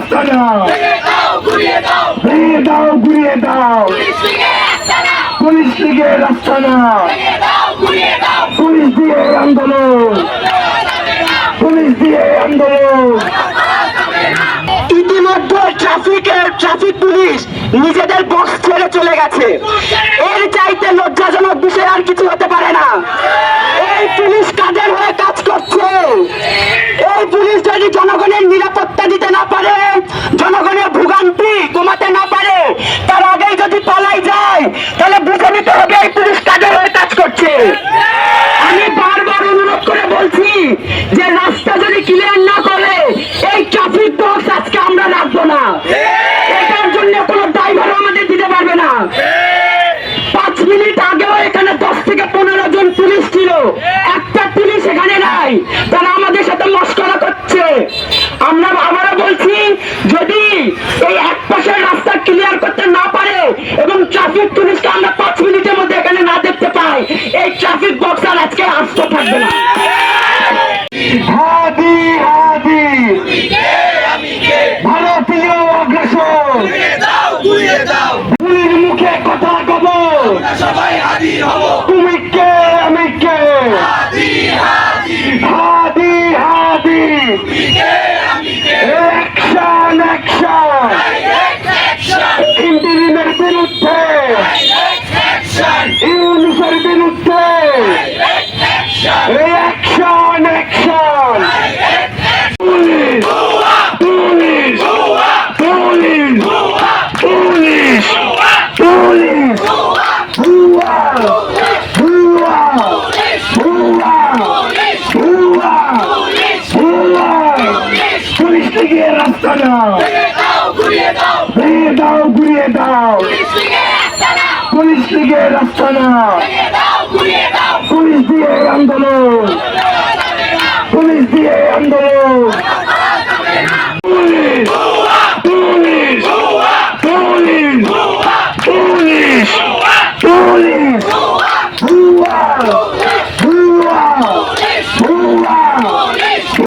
রাস্তা না ভেঙে দাও, ঘুরিয়ে দাও। পুলিশ লীগের রাস্তা না পুলিশ দিয়ে আন্দোলন। পুলিশ দিয়ে আন্দোলন। ট্রাফিক পুলিশ নিজেদের বক্স ছেড়ে চলে গেছে। এর চাইতে লজ্জাজনক বিষয় আর কিছু হতে পারে না। এই পুলিশ কাদের হয়ে কাজ করছে? এই পুলিশ যদি জনগণের নিরাপত্তা দিতে না পারে জনগণের ভোগান্তি কমাতে না পারে তার আগেই যদি পালাই যায় তাহলে বুঝে নিতে হবে এই পুলিশ কাদের হয়ে কাজ করছে আমি বারবার অনুরোধ করে বলছি যে রাস্তা যদি ক্লিয়ার না করে এই ট্রাফিক বক্স আজকে আমরা রাখব না এটার জন্য কোনো ড্রাইভার আমাদের দিতে পারবে না? পাঁচ মিনিট আগেও এখানে দশ থেকে পনেরো জন পুলিশ ছিল। একটা পুলিশ এখানে নাই। তারা আমাদের সাথে মস্করা করছে। আমরা আবারও বলছি, যদি এই এক পাশের রাস্তা ক্লিয়ার করতে না পারে এবং ট্রাফিক পুলিশকে আমরা তুমি কে? আমি কে? হাদি হাদি। অ্যাকশন অ্যাকশন ইন্টারিমের বিরুদ্ধে। ইউনিসের বিরুদ্ধে action action police police police police police ভুয়া ভুয়া ভুয়া ভুয়া ভুয়া পুলিশ থেকে রাস্তা না ভেঙে দাও ঘুরিয়ে দাও পুলিশ থেকে রাস্তা না